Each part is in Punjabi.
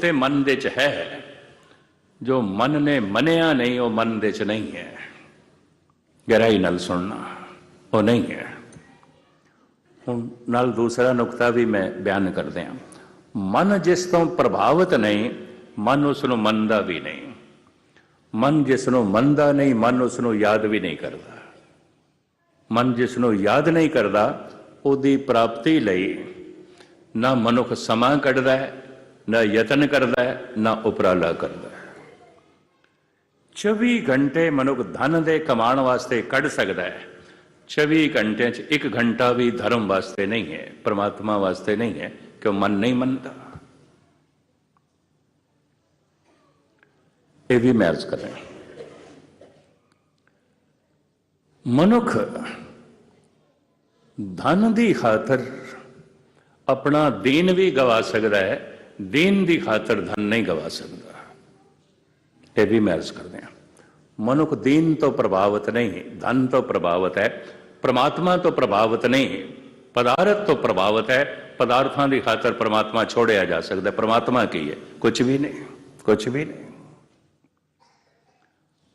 ਤੇ ਮਨ ਦੇ ਚ ਹੈ। ਜੋ ਮਨ ਨੇ ਮੰਨਿਆ ਨਹੀਂ, ਉਹ ਮਨ ਦੇ ਚ ਨਹੀਂ ਹੈ। ਗਹਿਰਾਈ ਨਾਲ ਸੁਣਨਾ, ਉਹ ਨਹੀਂ ਹੈ। ਹੁਣ ਨਾਲ ਦੂਸਰਾ ਨੁਕਤਾ ਵੀ ਮੈਂ ਬਿਆਨ ਕਰਦੇ ਹਾਂ ਮਨ ਜਿਸ ਤੋਂ ਪ੍ਰਭਾਵਿਤ ਨਹੀਂ, ਮਨ ਉਸ ਨੂੰ ਮੰਨਦਾ ਵੀ ਨਹੀਂ। ਮਨ ਜਿਸ ਨੂੰ ਮੰਨਦਾ ਨਹੀਂ, ਮਨ ਉਸ ਨੂੰ ਯਾਦ ਵੀ ਨਹੀਂ ਕਰਦਾ। ਮਨ ਜਿਸ ਨੂੰ ਯਾਦ ਨਹੀਂ ਕਰਦਾ, ਉਹਦੀ ਪ੍ਰਾਪਤੀ ਲਈ ਨਾ ਮਨੁੱਖ ਸਮਾਂ ਕੱਢਦਾ ਹੈ ਨਾ ਯਤਨ ਕਰਦਾ ਹੈ, ਨਾ ਉਪਰਾਲਾ ਕਰਦਾ ਹੈ। 24 ਘੰਟੇ ਮਨੁੱਖ ਧਨ ਦੇ ਕਮਾਉਣ ਵਾਸਤੇ ਕੱਢ ਸਕਦਾ ਹੈ। 24 ਘੰਟਿਆਂ 'ਚ 1 ਘੰਟਾ ਵੀ ਧਰਮ ਵਾਸਤੇ ਨਹੀਂ ਹੈ, ਪ੍ਰਮਾਤਮਾ ਵਾਸਤੇ ਨਹੀਂ ਹੈ, ਕਿਉਂ ਮਨ ਨਹੀਂ ਮੰਨਦਾ? ਇਹ ਵੀ ਮੈਂ ਅਰਜ਼ ਕਰ ਰਿਹਾ ਮਨੁੱਖ ਧਨ ਦੀ ਖਾਤਰ ਆਪਣਾ ਦੀਨ ਵੀ ਗਵਾ ਸਕਦਾ ਹੈ ਦੀਨ ਦੀ ਖਾਤਰ ਧਨ ਨਹੀਂ ਗਵਾ ਸਕਦਾ। ਇਹ ਵੀ ਮਹਿਸ ਕਰਦੇ ਹਾਂ। ਮਨੁੱਖ ਦੀਨ ਤੋਂ ਪ੍ਰਭਾਵਿਤ ਨਹੀਂ, ਧਨ ਤੋਂ ਪ੍ਰਭਾਵਿਤ ਹੈ, ਪ੍ਰਮਾਤਮਾ ਤੋਂ ਪ੍ਰਭਾਵਿਤ ਨਹੀਂ, ਪਦਾਰਥ ਤੋਂ ਪ੍ਰਭਾਵਿਤ ਹੈ, ਪਦਾਰਥਾਂ ਦੀ ਖਾਤਰ ਪ੍ਰਮਾਤਮਾ ਛੋੜਿਆ ਜਾ ਸਕਦਾ। ਪ੍ਰਮਾਤਮਾ ਕੀ ਹੈ? ਕੁਝ ਵੀ ਨਹੀਂ ਕੁਝ ਵੀ ਨਹੀਂ।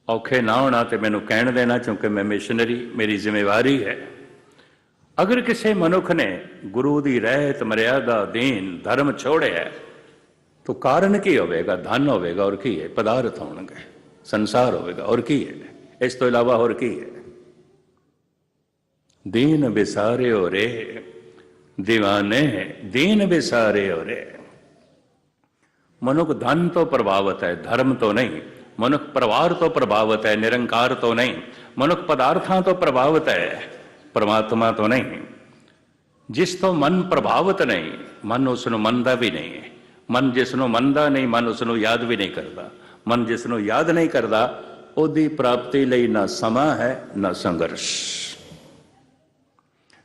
ਔਖੇ ਨਾ ਹੋਣਾ ਤੇ ਮੈਨੂੰ ਕਹਿਣ ਦੇਣਾ, ਕਿਉਂਕਿ ਮੈਂ ਮਿਸ਼ਨਰੀ ਮੇਰੀ ਜ਼ਿੰਮੇਵਾਰੀ ਹੈ। ਅਗਰ ਕਿਸੇ ਮਨੁੱਖ ਨੇ ਗੁਰੂ ਦੀ ਰਹਿਤ, ਮਰਿਆਦਾ, ਦੀਨ, ਧਰਮ ਛੋੜਿਆ ਤਾਂ ਕਾਰਨ ਕੀ ਹੋਵੇਗਾ ਧਨ ਹੋਵੇਗਾ ਔਰ ਕੀ ਹੈ ਪਦਾਰਥ ਹੋਣਗੇ ਸੰਸਾਰ ਹੋਵੇਗਾ ਔਰ ਕੀ ਹੈ ਇਸ ਤੋਂ ਇਲਾਵਾ ਹੋਰ ਕੀ ਹੈ ਦੀਨ ਵਿਸਾਰੇ ਹੋ ਰੇ دیਵਾਨੇ ਦੀਨ ਵਿਸਾਰੇ ਹੋ ਰੇ ਮਨੁੱਖ ਧਨ ਤੋਂ ਪ੍ਰਭਾਵਿਤ ਹੈ ਧਰਮ ਤੋਂ ਨਹੀਂ ਮਨੁੱਖ ਪਰਿਵਾਰ ਤੋਂ ਪ੍ਰਭਾਵਿਤ ਹੈ ਨਿਰੰਕਾਰ ਤੋਂ ਨਹੀਂ ਮਨੁੱਖ ਪਦਾਰਥਾਂ ਤੋਂ ਪ੍ਰਭਾਵਿਤ ਹੈ ਪਰਮਾਤਮਾ ਤੋਂ ਨਹੀਂ ਜਿਸ ਤੋਂ ਮਨ ਪ੍ਰਭਾਵਿਤ ਨਹੀਂ ਮਨ ਉਸ ਨੂੰ ਮੰਨਦਾ ਵੀ ਨਹੀਂ ਹੈ ਮਨ ਜਿਸ ਨੂੰ ਮੰਨਦਾ ਨਹੀਂ, ਮਨ ਉਸ ਨੂੰ ਯਾਦ ਵੀ ਨਹੀਂ ਕਰਦਾ। ਮਨ ਜਿਸ ਨੂੰ ਯਾਦ ਨਹੀਂ ਕਰਦਾ, ਉਹਦੀ ਪ੍ਰਾਪਤੀ ਲਈ ਨਾ ਸਮਾਂ ਹੈ, ਨਾ ਸੰਘਰਸ਼।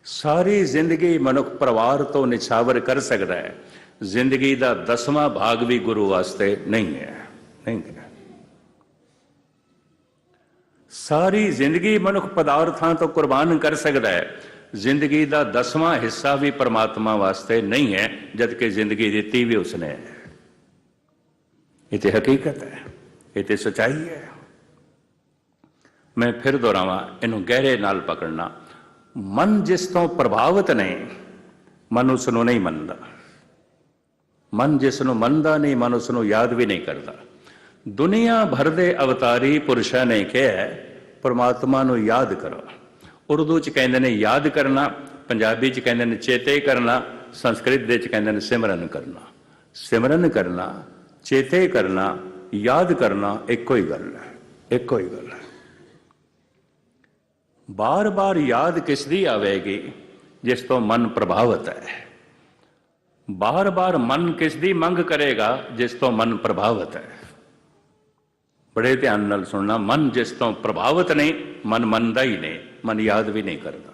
ਸਾਰੀ ਜ਼ਿੰਦਗੀ ਮਨੁੱਖ ਪਰਿਵਾਰ ਤੋਂ ਨਿਛਾਵਰ ਕਰ ਸਕਦਾ ਹੈ। ਜ਼ਿੰਦਗੀ ਦਾ ਦਸਵਾਂ ਭਾਗ ਵੀ ਗੁਰੂ ਵਾਸਤੇ ਨਹੀਂ ਹੈ। ਨਹੀਂ ਹੈ। ਸਾਰੀ ਜ਼ਿੰਦਗੀ ਮਨੁੱਖ ਪਦਾਰਥਾਂ ਤੋਂ ਕੁਰਬਾਨ ਕਰ ਸਕਦਾ ਹੈ। ਜ਼ਿੰਦਗੀ ਦਾ ਦਸਵਾਂ ਹਿੱਸਾ ਵੀ ਪਰਮਾਤਮਾ ਵਾਸਤੇ ਨਹੀਂ ਹੈ ਜਦ ਕਿ ਜ਼ਿੰਦਗੀ ਦਿੱਤੀ ਵੀ ਉਸਨੇ ਹੈ। ਇਹ ਤੇ ਹਕੀਕਤ ਹੈ, ਇਹ ਤੇ ਸਚਾਈ ਹੈ। ਮੈਂ ਫਿਰ ਦੁਹਰਾਵਾਂ, ਇਹਨੂੰ ਗਹਿਰੇ ਨਾਲ ਪਕੜਨਾ। ਮਨ ਜਿਸ ਤੋਂ ਪ੍ਰਭਾਵਿਤ ਨਹੀਂ ਮਨ ਉਸ ਨੂੰ ਨਹੀਂ ਮੰਨਦਾ। ਮਨ ਜਿਸ ਨੂੰ ਮੰਨਦਾ ਨਹੀਂ, ਮਨ ਉਸ ਨੂੰ ਯਾਦ ਵੀ ਨਹੀਂ ਕਰਦਾ। ਦੁਨੀਆ ਭਰ ਦੇ ਅਵਤਾਰੀ ਪੁਰਸ਼ਾਂ ਨੇ ਕਿਹਾ ਪਰਮਾਤਮਾ ਨੂੰ ਯਾਦ ਕਰੋ। ਉਰਦੂ ਚ ਕਹਿੰਦੇ ਨੇ ਯਾਦ ਕਰਨਾ, ਪੰਜਾਬੀ ਚ ਕਹਿੰਦੇ ਨੇ ਚੇਤੇ ਕਰਨਾ, ਸੰਸਕ੍ਰਿਤ ਦੇ ਚ ਕਹਿੰਦੇ ਨੇ ਸਿਮਰਨ ਕਰਨਾ। ਸਿਮਰਨ ਕਰਨਾ, ਚੇਤੇ ਕਰਨਾ, ਯਾਦ ਕਰਨਾ ਇੱਕੋ ਹੀ ਗੱਲ ਹੈ, ਇੱਕੋ ਹੀ ਗੱਲ ਹੈ। ਬਾਰ-ਬਾਰ ਯਾਦ ਕਿਸ ਦੀ ਆਵੇਗੀ, ਜਿਸ ਤੋਂ ਮਨ ਪ੍ਰਭਾਵਿਤ ਹੈ? ਬਾਰ-ਬਾਰ ਮਨ ਕਿਸ ਦੀ ਮੰਗ ਕਰੇਗਾ, ਜਿਸ ਤੋਂ ਮਨ ਪ੍ਰਭਾਵਿਤ ਹੈ? ਬੜੇ ਧਿਆਨ ਨਾਲ ਸੁਣਨਾ, ਮਨ ਜਿਸ ਤੋਂ ਪ੍ਰਭਾਵਿਤ ਨਹੀਂ, ਮਨ ਮੰਨਦਾ ਹੀ ਨਹੀਂ, ਮਨ ਯਾਦ ਵੀ ਨਹੀਂ ਕਰਦਾ।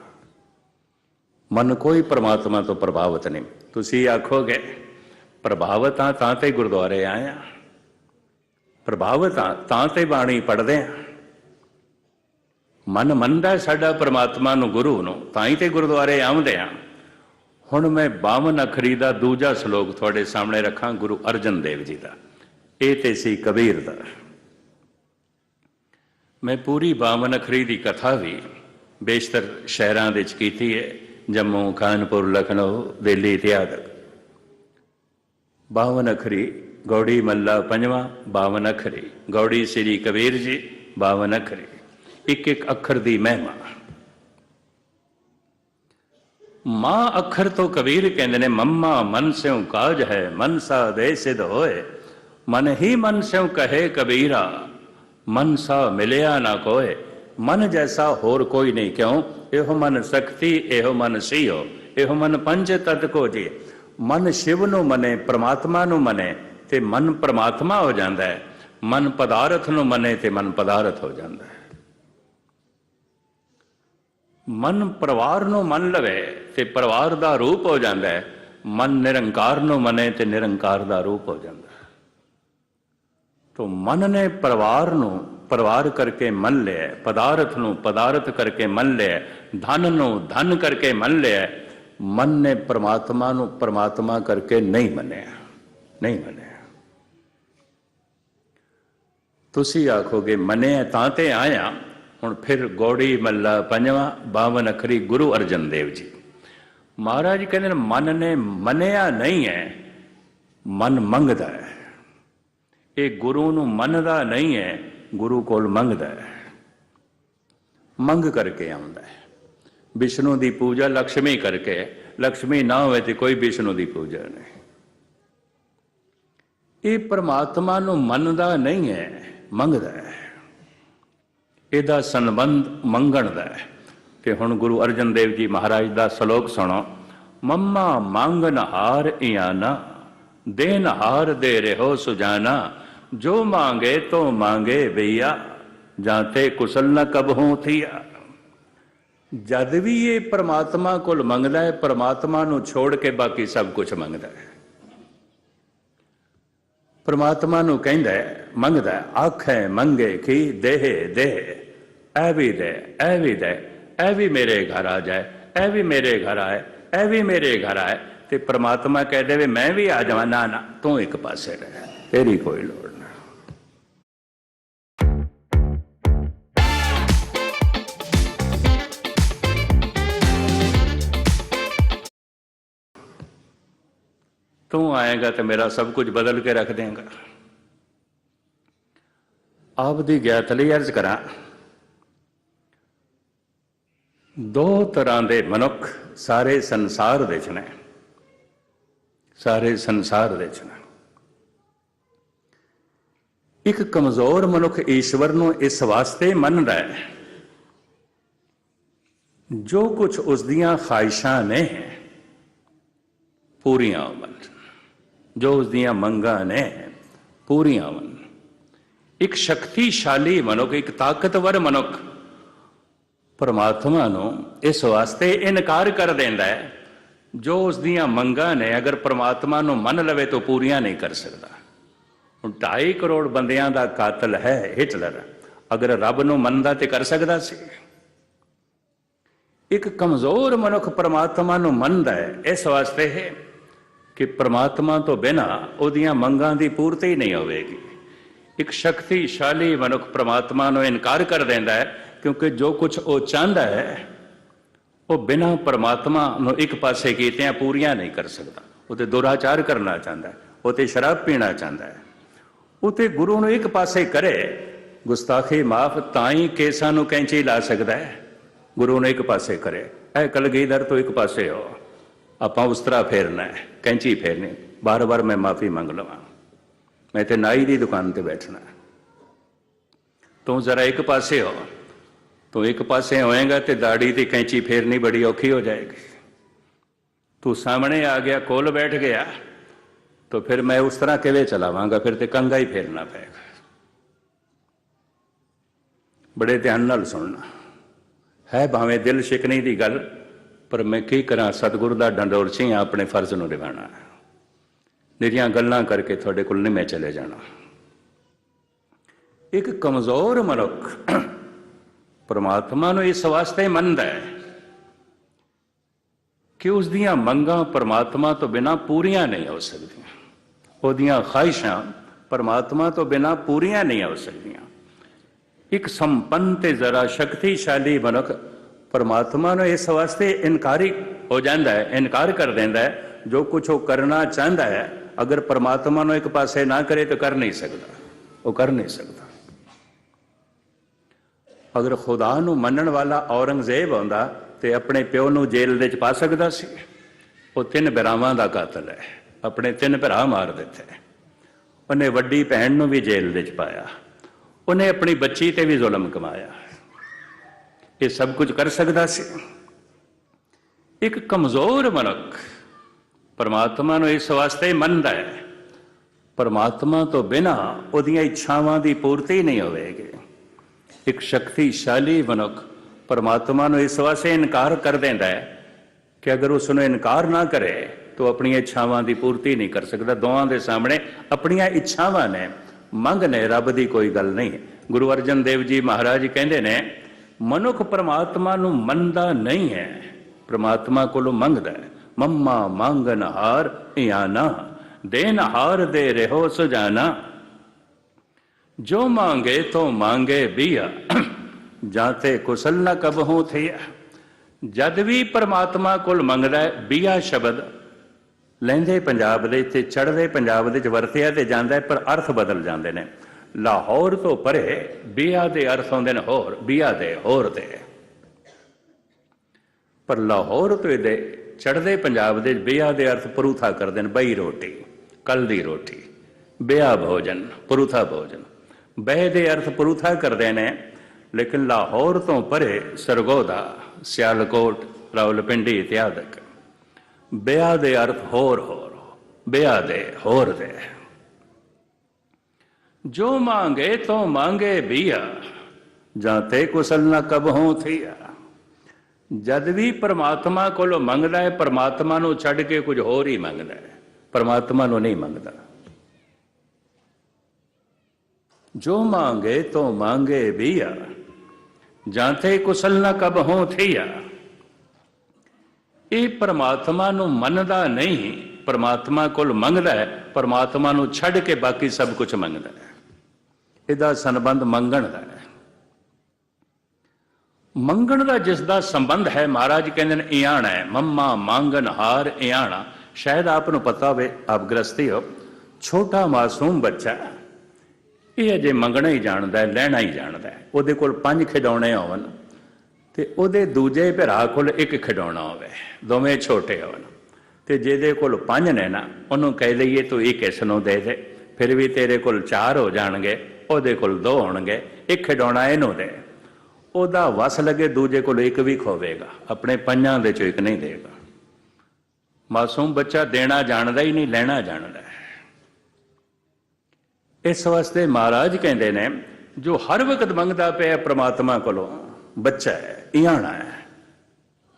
ਮਨ ਕੋਈ ਪਰਮਾਤਮਾ ਤੋਂ ਪ੍ਰਭਾਵਿਤ ਨਹੀਂ। ਤੁਸੀਂ ਆਖੋਗੇ, ਪ੍ਰਭਾਵਿਤ ਆ ਤਾਂ ਤੇ ਗੁਰਦੁਆਰੇ ਆਏ ਆ ਪ੍ਰਭਾਵਿਤ ਆ ਤਾਂ ਤੇ ਬਾਣੀ ਪੜ੍ਹਦੇ ਆ ਮਨ ਮੰਨਦਾ ਸਾਡਾ ਪ੍ਰਮਾਤਮਾ ਨੂੰ, ਗੁਰੂ ਨੂੰ, ਤਾਂ ਹੀ ਤੇ ਗੁਰਦੁਆਰੇ ਆਉਂਦੇ ਆ ਹੁਣ ਮੈਂ 52 ਅਖਰੀ ਦਾ ਦੂਜਾ ਸ਼ਲੋਕ ਤੁਹਾਡੇ ਸਾਹਮਣੇ ਰੱਖਾਂ, ਗੁਰੂ ਅਰਜਨ ਦੇਵ ਜੀ ਦਾ। ਇਹ ਤੇ ਸੀ ਕਬੀਰ ਦਾ। ਮੈਂ ਪੂਰੀ 52 ਅਖਰੀ ਦੀ ਕਥਾ ਵੀ ਬੇਸ਼ਤਰ ਸ਼ਹਿਰਾਂ ਦੇ ਵਿੱਚ ਕੀਤੀ ਹੈ, ਜੰਮੂ, ਕਾਨਪੁਰ, ਲਖਨਊ, ਦਿੱਲੀ ਇਤਿਆਦਿ 52 ਅਖਰੀ, ਗੌੜੀ ਮੱਲਾ ਪੰਜਵਾਂ 52 ਅਖਰੀ। ਗੌੜੀ ਸ੍ਰੀ ਕਬੀਰ ਜੀ 52 ਅਖਰੀ। ਇੱਕ ਇੱਕ ਅੱਖਰ ਦੀ ਮਹਿਮਾ। ਮਾਂ ਅੱਖਰ ਤੋਂ ਕਬੀਰ ਕਹਿੰਦੇ ਨੇ, ਮੰਮਾ ਮਨ ਸਿਉ ਕਾਜ ਹੈ ਮਨ ਸਾ ਦੇ ਸਿਧ ਹੋਏ। ਮਨ ਹੀ ਮਨ ਸਿਉ ਕਹੇ ਕਬੀਰਾ ਮਨ ਸਾ ਮਿਲਿਆ ਨਾ ਕੋਏ। ਮਨ ਜੈਸਾ ਹੋਰ ਕੋਈ ਨਹੀਂ, ਕਿਉਂ? ਇਹੋ ਮਨ ਸ਼ਕਤੀ ਇਹੋ ਮਨ ਸੀਓ। ਇਹੋ ਮਨ ਪੰਜ ਤਤ ਕੋ ਜੀ। ਮਨ ਸ਼ਿਵ ਨੂੰ ਮਨੇ, ਪ੍ਰਮਾਤਮਾ ਨੂੰ ਮਨੇ, ਤੇ ਮਨ ਪ੍ਰਮਾਤਮਾ ਹੋ ਜਾਂਦਾ ਹੈ। ਮਨ ਪਦਾਰਥ ਨੂੰ ਮਨੇ, ਤੇ ਮਨ ਪਦਾਰਥ ਹੋ ਜਾਂਦਾ ਹੈ। ਮਨ ਪਰਿਵਾਰ ਨੂੰ ਮੰਨ ਲਵੇ, ਤੇ ਪਰਿਵਾਰ ਦਾ ਰੂਪ ਹੋ ਜਾਂਦਾ ਹੈ। ਮਨ ਨਿਰੰਕਾਰ ਨੂੰ ਮਨੇ, ਤੇ ਨਿਰੰਕਾਰ ਦਾ ਰੂਪ ਹੋ ਜਾਂਦਾ ਤੋ ਮਨ ਨੇ ਪਰਿਵਾਰ ਨੂੰ, ਪਰਿਵਾਰ ਕਰਕੇ ਮੰਨ ਲਿਆ, ਪਦਾਰਥ ਨੂੰ ਪਦਾਰਥ ਕਰਕੇ ਮੰਨ ਲਿਆ, ਧਨ ਨੂੰ ਧਨ ਕਰਕੇ ਮੰਨ ਲਿਆ, ਮਨ ਨੇ ਪ੍ਰਮਾਤਮਾ ਨੂੰ ਪ੍ਰਮਾਤਮਾ ਕਰਕੇ ਨਹੀਂ ਮੰਨਿਆ ਨਹੀਂ ਮੰਨਿਆ। ਤੁਸੀਂ ਆਖੋਗੇ, ਮੰਨਿਆ ਤਾਂ ਤੇ ਆਇਆ, ਹੁਣ ਫਿਰ ਗੋੜੀ ਮੱਲਾ ਪੰਜਵਾਂ 52 ਅਖਰੀ ਗੁਰੂ ਅਰਜਨ ਦੇਵ ਜੀ। ਮਹਾਰਾਜ ਕਹਿੰਦੇ ਨੇ, ਮਨ ਨੇ ਮੰਨਿਆ ਨਹੀਂ ਹੈ, ਮਨ ਮੰਗਦਾ ਹੈ। ਇਹ ਗੁਰੂ ਨੂੰ ਮੰਨਦਾ ਨਹੀਂ ਹੈ, ਗੁਰੂ ਕੋਲ ਮੰਗਦਾ ਹੈ। ਮੰਗ ਕਰਕੇ ਆਉਂਦਾ ਹੈ। ਵਿਸ਼ਨੂੰ ਦੀ ਪੂਜਾ ਲక్ష్ਮੀ ਕਰਕੇ ਲక్ష్ਮੀ ਨਾ ਹੋਵੇ ਤੇ ਕੋਈ ਵਿਸ਼ਨੂੰ ਦੀ ਪੂਜਾ ਨਹੀਂ। ਇਹ ਪਰਮਾਤਮਾ ਨੂੰ ਮੰਨਦਾ ਨਹੀਂ ਹੈ, ਮੰਗਦਾ ਹੈ। ਇਹਦਾ ਸੰਬੰਧ ਮੰਗਣ ਦਾ ਹੈ। ਤੇ ਹੁਣ ਗੁਰੂ ਅਰਜਨ ਦੇਵ ਜੀ ਮਹਾਰਾਜ ਦਾ ਸ਼ਲੋਕ ਸੁਣੋ। ਮੰਮਾ ਮੰਗਨ ਹਾਰ ਇਆਨਾ ਦੇਨ ਹਾਰ ਦੇ ਰਹੋ ਸੁਜਾਨਾ ਜੋ ਮੰਗੇ ਤੋ ਮੰਗੇ ਬਈਆ ਜਾਂਤੇ ਕੁਸਲ ਨ ਕਬਹੂ ਥੀਆ। ਜਦ ਵੀ ਇਹ ਪ੍ਰਮਾਤਮਾ ਕੋਲ ਮੰਗਦਾ ਹੈ ਪ੍ਰਮਾਤਮਾ ਨੂੰ ਛੋੜ ਕੇ ਬਾਕੀ ਸਭ ਕੁਝ ਮੰਗਦਾ ਹੈ। ਪ੍ਰਮਾਤਮਾ ਨੂੰ ਕਹਿੰਦਾ ਹੈ ਮੰਗਦਾ ਹੈ, ਆਖੇ ਮੰਗੇ ਕੀ ਦੇਹ ਦੇਹ। ਐ ਵੀ ਦੇ ਐ ਵੀ ਦੇ ਐ ਵੀ ਮੇਰੇ ਘਰ ਆ ਜਾਏ ਐ ਵੀ ਮੇਰੇ ਘਰ ਆਏ ਐ ਵੀ ਮੇਰੇ ਘਰ ਆਏ। ਤੇ ਪ੍ਰਮਾਤਮਾ ਕਹਿ ਦੇਵੇ ਮੈਂ ਵੀ ਆ ਜਾਵਾਂ ਨਾ ਨਾ ਤੂੰ ਇੱਕ ਪਾਸੇ ਰਹਿ ਤੇਰੀ ਕੋਈ ਲੋੜ ਤੂੰ ਆਏਗਾ ਤੇ ਮੇਰਾ ਸਭ ਕੁਝ ਬਦਲ ਕੇ ਰੱਖ ਦੇਗਾ। ਆਪ ਦੀ ਗਿਆਤ ਲਈ ਅਰਜ਼ ਕਰਾਂ, ਦੋ ਤਰ੍ਹਾਂ ਦੇ ਮਨੁੱਖ ਸਾਰੇ ਸੰਸਾਰ ਦੇ ਚ ਨੇ। ਸਾਰੇ ਸੰਸਾਰ ਦੇ ਚ ਨੇ। ਇੱਕ ਕਮਜ਼ੋਰ ਮਨੁੱਖ ਈਸ਼ਵਰ ਨੂੰ ਇਸ ਵਾਸਤੇ ਮੰਨਦਾ ਹੈ, ਜੋ ਕੁਝ ਉਸ ਦੀਆਂ ਖਾਹਿਸ਼ਾਂ ਨੇ, ਪੂਰੀਆਂ ਹੋਵਨ ਜੋ ਉਸ ਦੀਆਂ ਮੰਗਾਂ ਨੇ, ਪੂਰੀਆਂ ਹੋਵਨ ਇੱਕ ਸ਼ਕਤੀਸ਼ਾਲੀ ਮਨੁੱਖ, ਇੱਕ ਤਾਕਤਵਰ ਮਨੁੱਖ ਪਰਮਾਤਮਾ ਨੂੰ ਇਸ ਵਾਸਤੇ ਇਨਕਾਰ ਕਰ ਦਿੰਦਾ ਹੈ, ਜੋ ਉਸ ਦੀਆਂ ਮੰਗਾਂ ਨੇ ਅਗਰ ਪਰਮਾਤਮਾ ਨੂੰ ਮੰਨ ਲਵੇ ਤਾਂ ਪੂਰੀਆਂ ਨਹੀਂ ਕਰ ਸਕਦਾ। ਹੁਣ 2.5 ਕਰੋੜ ਬੰਦਿਆਂ ਦਾ ਕਾਤਲ ਹੈ ਹਿਟਲਰ, ਅਗਰ ਰੱਬ ਨੂੰ ਮੰਨਦਾ ਤੇ ਕਰ ਸਕਦਾ ਸੀ। ਇੱਕ ਕਮਜ਼ੋਰ ਮਨੁੱਖ ਪਰਮਾਤਮਾ ਨੂੰ ਮੰਨਦਾ ਹੈ, ਇਸ ਵਾਸਤੇ ਹੈ ਕਿ ਪ੍ਰਮਾਤਮਾ ਤੋਂ ਬਿਨਾ ਉਹਦੀਆਂ ਮੰਗਾਂ ਦੀ ਪੂਰਤੀ ਨਹੀਂ ਹੋਵੇਗੀ। ਇੱਕ ਸ਼ਕਤੀਸ਼ਾਲੀ ਮਨੁੱਖ ਪ੍ਰਮਾਤਮਾ ਨੂੰ ਇਨਕਾਰ ਕਰ ਦਿੰਦਾ ਹੈ, ਕਿਉਂਕਿ ਜੋ ਕੁਝ ਉਹ ਚਾਹੁੰਦਾ ਹੈ, ਉਹ ਬਿਨਾ ਪ੍ਰਮਾਤਮਾ ਨੂੰ ਇੱਕ ਪਾਸੇ ਕੀਤਿਆਂ ਪੂਰੀਆਂ ਨਹੀਂ ਕਰ ਸਕਦਾ। ਉਹ ਤੇ ਦੁਰਾਚਾਰ ਕਰਨਾ ਚਾਹੁੰਦਾ ਹੈ ਉਹ ਤੇ ਸ਼ਰਾਬ ਪੀਣਾ ਚਾਹੁੰਦਾ ਹੈ। ਉਹ ਤੇ ਗੁਰੂ ਨੂੰ ਇੱਕ ਪਾਸੇ ਕਰੇ, ਗੁਸਤਾਖੀ ਮਾਫ ਤਾਂ ਹੀ ਕੇਸਾਂ ਨੂੰ ਕੈਂਚੀ ਲਾ ਸਕਦਾ ਹੈ। ਗੁਰੂ ਨੂੰ ਇੱਕ ਪਾਸੇ ਕਰੇ, ਇਹ ਕਲਗੀਧਰ ਤੋਂ ਇੱਕ ਪਾਸੇ ਹੋ। ਆਪਾਂ ਉਸ ਤਰ੍ਹਾਂ ਫੇਰਨਾ ਹੈ, ਕੈਂਚੀ ਫੇਰਨੀ ਬਾਰ-ਬਾਰ ਮੈਂ ਮਾਫੀ ਮੰਗ ਲਵਾਂ। ਮੈਂ ਤੇ ਨਾਈ ਦੀ ਦੁਕਾਨ ਤੇ ਬੈਠਣਾ ਤੂੰ ਜ਼ਰਾ ਇੱਕ ਪਾਸੇ ਹੋ। ਤੂੰ ਇੱਕ ਪਾਸੇ ਹੋਏਗਾ ਤੇ ਦਾੜੀ ਤੇ ਕੈਂਚੀ ਫੇਰਨੀ ਬੜੀ ਔਖੀ ਹੋ ਜਾਏਗੀ। ਤੂੰ ਸਾਹਮਣੇ ਆ ਗਿਆ, ਕੋਲ ਬੈਠ ਗਿਆ, ਤਾਂ ਫਿਰ ਮੈਂ ਉਸ ਤਰ੍ਹਾਂ ਕਿਵੇਂ ਚਲਾਵਾਂਗਾ? ਫਿਰ ਤੇ ਕੰਗਾ ਹੀ ਫੇਰਨਾ ਪਏਗਾ। ਬੜੇ ਧਿਆਨ ਨਾਲ ਸੁਣਨਾ। ਹੈ ਭਾਵੇਂ ਦਿਲ ਸ਼ਿਕਣੀ ਦੀ ਗੱਲ ਪਰ ਮੈਂ ਕੀ ਕਰਾਂ? ਸਤਿਗੁਰੂ ਦਾ ਡੰਡੋਰ ਸੀ ਆਪਣੇ ਫਰਜ਼ ਨੂੰ ਨਿਭਾਉਣਾ। ਮੇਰੀਆਂ ਗੱਲਾਂ ਕਰਕੇ ਤੁਹਾਡੇ ਕੋਲ ਨਹੀਂ ਮੈਂ ਚਲੇ ਜਾਣਾ। ਇੱਕ ਕਮਜ਼ੋਰ ਮਨੁੱਖ ਪਰਮਾਤਮਾ ਨੂੰ ਇਸ ਵਾਸਤੇ ਮੰਨਦਾ ਹੈ ਕਿ ਉਸ ਦੀਆਂ ਮੰਗਾਂ ਪ੍ਰਮਾਤਮਾ ਤੋਂ ਬਿਨਾ ਪੂਰੀਆਂ ਨਹੀਂ ਹੋ ਸਕਦੀਆਂ। ਉਹਦੀਆਂ ਖਾਹਿਸ਼ਾਂ ਪ੍ਰਮਾਤਮਾ ਤੋਂ ਬਿਨਾ ਪੂਰੀਆਂ ਨਹੀਂ ਹੋ ਸਕਦੀਆਂ। ਇੱਕ ਸੰਪੰਨ ਤੇ ਜ਼ਰਾ ਸ਼ਕਤੀਸ਼ਾਲੀ ਮਨੁੱਖ ਪਰਮਾਤਮਾ ਨੂੰ ਇਸ ਵਾਸਤੇ ਇਨਕਾਰੀ ਹੋ ਜਾਂਦਾ ਹੈ, ਇਨਕਾਰ ਕਰ ਦਿੰਦਾ ਹੈ, ਜੋ ਕੁਝ ਉਹ ਕਰਨਾ ਚਾਹੁੰਦਾ ਹੈ, ਅਗਰ ਪਰਮਾਤਮਾ ਨੂੰ ਇੱਕ ਪਾਸੇ ਨਾ ਕਰੇ ਤਾਂ ਕਰ ਨਹੀਂ ਸਕਦਾ, ਉਹ ਕਰ ਨਹੀਂ ਸਕਦਾ। ਅਗਰ ਖੁਦਾ ਨੂੰ ਮੰਨਣ ਵਾਲਾ ਔਰੰਗਜ਼ੇਬ ਹੁੰਦਾ ਤੇ ਆਪਣੇ ਪਿਓ ਨੂੰ ਜੇਲ੍ਹ ਦੇ ਵਿੱਚ ਪਾ ਸਕਦਾ ਸੀ, ਉਹ ਤਿੰਨ ਭਰਾਵਾਂ ਦਾ ਕਾਤਲ ਹੈ, ਆਪਣੇ ਤਿੰਨ ਭਰਾ ਮਾਰ ਦਿੱਤੇ। ਉਹਨੇ ਵੱਡੀ ਭੈਣ ਨੂੰ ਵੀ ਜੇਲ੍ਹ ਦੇ ਵਿੱਚ ਪਾਇਆ, ਉਹਨੇ ਆਪਣੀ ਬੱਚੀ ਤੇ ਵੀ ਜ਼ੁਲਮ ਕਮਾਇਆ। ਇਹ ਸਭ ਕੁਝ ਕਰ ਸਕਦਾ ਸੀ। ਇੱਕ ਕਮਜ਼ੋਰ ਮਨੁੱਖ ਪਰਮਾਤਮਾ ਨੂੰ ਇਸ ਵਾਸਤੇ ਮੰਨਦਾ ਹੈ। ਪਰਮਾਤਮਾ ਤੋਂ ਬਿਨਾ ਉਹਦੀਆਂ ਇੱਛਾਵਾਂ ਦੀ ਪੂਰਤੀ ਨਹੀਂ ਹੋਵੇਗੀ। ਇੱਕ ਸ਼ਕਤੀਸ਼ਾਲੀ ਮਨੁੱਖ ਪਰਮਾਤਮਾ ਨੂੰ ਇਸ ਵਾਸਤੇ ਇਨਕਾਰ ਕਰ ਦਿੰਦਾ ਹੈ ਕਿ ਅਗਰ ਉਸ ਨੂੰ ਇਨਕਾਰ ਨਾ ਕਰੇ, ਤਾਂ ਆਪਣੀਆਂ ਇੱਛਾਵਾਂ ਦੀ ਪੂਰਤੀ ਨਹੀਂ ਕਰ ਸਕਦਾ। ਦੋਵਾਂ ਦੇ ਸਾਹਮਣੇ ਆਪਣੀਆਂ ਇੱਛਾਵਾਂ ਨੇ। ਮੰਗ ਨੇ, ਰੱਬ ਦੀ ਕੋਈ ਗੱਲ ਨਹੀਂ। ਗੁਰੂ ਅਰਜਨ ਦੇਵ ਜੀ ਮਹਾਰਾਜ ਕਹਿੰਦੇ ਨੇ ਮਨੁੱਖ ਪ੍ਰਮਾਤਮਾ ਨੂੰ ਮੰਨਦਾ ਨਹੀਂ ਹੈ, ਪ੍ਰਮਾਤਮਾ ਕੋਲੋਂ ਮੰਗਦਾ ਹੈ, ਮੰਮਾ ਮੰਗਨ ਹਾਰ ਇਆਨਾ, ਦੇਨ ਹਾਰ ਦੇ ਰਹੋ ਸੁਜਾਨਾ। ਜੋ ਮੰਗੇ ਤੋ ਮੰਗੇ ਬੀਆ, ਜਾਂ ਤੇ ਕੁਸਲ ਨਾ ਕਬ ਹੋ ਥਿਆ। ਜਦ ਵੀ ਪ੍ਰਮਾਤਮਾ ਕੋਲ ਮੰਗਦਾ ਹੈ, ਬੀਆ ਸ਼ਬਦ ਲਹਿੰਦੇ ਪੰਜਾਬ ਦੇ ਤੇ ਚੜ੍ਹਦੇ ਪੰਜਾਬ ਦੇ ਚ ਵਰਤਿਆ ਤੇ ਜਾਂਦਾ ਪਰ ਅਰਥ ਬਦਲ ਜਾਂਦੇ ਨੇ। ਲਾਹੌਰ ਤੋਂ ਪਰੇ ਬੀਆ ਦੇ ਅਰਥ ਹੁੰਦੇ ਨੇ ਹੋਰ, ਬੀਆ ਦੇ ਹੋਰ ਦੇ। ਪਰ ਲਾਹੌਰ ਤੋਂ ਇਹਦੇ ਚੜ੍ਹਦੇ ਪੰਜਾਬ ਦੇ ਬੀਆ ਦੇ ਅਰਥ ਪਰੂਥਾ ਕਰਦੇ ਨੇ, ਬਈ ਰੋਟੀ ਕੱਲ ਦੀ ਰੋਟੀ, ਬਿਆ ਭੋਜਨ, ਪਰੂਥਾ ਭੋਜਨ। ਬਹਿ ਦੇ ਅਰਥ ਪਰੂਥਾ ਕਰਦੇ ਨੇ, ਲੇਕਿਨ ਲਾਹੌਰ ਤੋਂ ਪਰੇ ਸਰਗੋਦਾ, ਸਿਆਲਕੋਟ, ਰਾਵਲਪਿੰਡੀ ਇਤਿਆਦਿਕ ਬਿਆ ਦੇ ਅਰਥ ਹੋਰ ਹੋਰ, ਬਿਆ ਦੇ ਹੋਰ ਦੇ। ਜੋ ਮੰਗੇ ਤੋ ਮੰਗੇ ਬੀਆ, ਜਾਂ ਤੇ ਕੁਸਲ ਨਾ ਕਬਹੋਂ ਥੀਆ। ਜਦ ਵੀ ਪਰਮਾਤਮਾ ਕੋਲੋਂ ਮੰਗਦਾ ਹੈ, ਪਰਮਾਤਮਾ ਨੂੰ ਛੱਡ ਕੇ ਕੁਝ ਹੋਰ ਹੀ ਮੰਗਦਾ ਹੈ। ਪ੍ਰਮਾਤਮਾ ਨੂੰ ਨਹੀਂ ਮੰਗਦਾ। ਜੋ ਮੰਗੇ ਤੋ ਮੰਗੇ ਬੀਆ, ਜਾਂ ਤੇ ਕੁਸਲ ਨਾ ਕਬਹੋਂ ਥੀਆ। ਇਹ ਪਰਮਾਤਮਾ ਨੂੰ ਮੰਨਦਾ ਨਹੀਂ। ਪਰਮਾਤਮਾ ਕੋਲ ਮੰਗਦਾ ਹੈ, ਪ੍ਰਮਾਤਮਾ ਨੂੰ ਛੱਡ ਕੇ ਬਾਕੀ ਸਭ ਕੁਝ ਮੰਗਦਾ ਹੈ। ਇਹਦਾ ਸੰਬੰਧ ਮੰਗਣ ਦਾ ਹੈ। ਮੰਗਣ ਦਾ ਜਿਸ ਦਾ ਸੰਬੰਧ ਹੈ, ਮਹਾਰਾਜ ਕਹਿੰਦੇ ਨੇ, ਇਆਣਾ ਹੈ। ਮੰਮਾ ਮੰਗਨ ਹਾਰ ਇਆਣਾ। ਸ਼ਾਇਦ ਆਪ ਨੂੰ ਪਤਾ ਹੋਵੇ, ਆਪ ਗ੍ਰਸਤੀ ਹੋ। ਛੋਟਾ ਮਾਸੂਮ ਬੱਚਾ ਇਹ ਅਜੇ ਮੰਗਣਾ ਹੀ ਜਾਣਦਾ ਹੈ, ਲੈਣਾ ਹੀ ਜਾਣਦਾ ਹੈ। ਉਹਦੇ ਕੋਲ ਪੰਜ ਖਿਡੌਣੇ ਹੋਣ ਤੇ ਉਹਦੇ ਦੂਜੇ ਭਰਾ ਕੋਲ ਇੱਕ ਖਿਡੌਣਾ ਹੋਵੇ। ਦੋਵੇਂ ਛੋਟੇ ਹੋਣ ਤੇ ਜਿਹਦੇ ਕੋਲ ਪੰਜ ਨੇ ਨਾ, ਉਹਨੂੰ ਕਹਿ ਲਈਏ ਤੂੰ ਇੱਕ ਇਸ ਨੂੰ ਦੇ ਦੇ? ਫਿਰ ਵੀ ਤੇਰੇ ਕੋਲ ਚਾਰ ਹੋ ਜਾਣਗੇ। ਉਹਦੇ ਕੋਲ ਦੋ ਹੋਣਗੇ, ਇੱਕ ਖਿਡੌਣਾ ਇਹਨੂੰ ਦੇ। ਉਹਦਾ ਵਸ ਲੱਗੇ ਦੂਜੇ ਕੋਲ ਇੱਕ ਵੀ ਖੋਵੇਗਾ, ਆਪਣੇ ਪੰਜਾਂ ਦੇ ਚੋਂ ਇੱਕ ਨਹੀਂ ਦੇਗਾ। ਮਾਸੂਮ ਬੱਚਾ ਦੇਣਾ ਜਾਣਦਾ ਹੀ ਨਹੀਂ, ਲੈਣਾ ਜਾਣਦਾ ਇਸ ਵਾਸਤੇ ਮਹਾਰਾਜ ਕਹਿੰਦੇ ਨੇ, ਜੋ ਹਰ ਵਕਤ ਮੰਗਦਾ ਪਿਆ ਪ੍ਰਮਾਤਮਾ ਕੋਲੋਂ, ਬੱਚਾ ਹੈ, ਇਆਣਾ ਹੈ।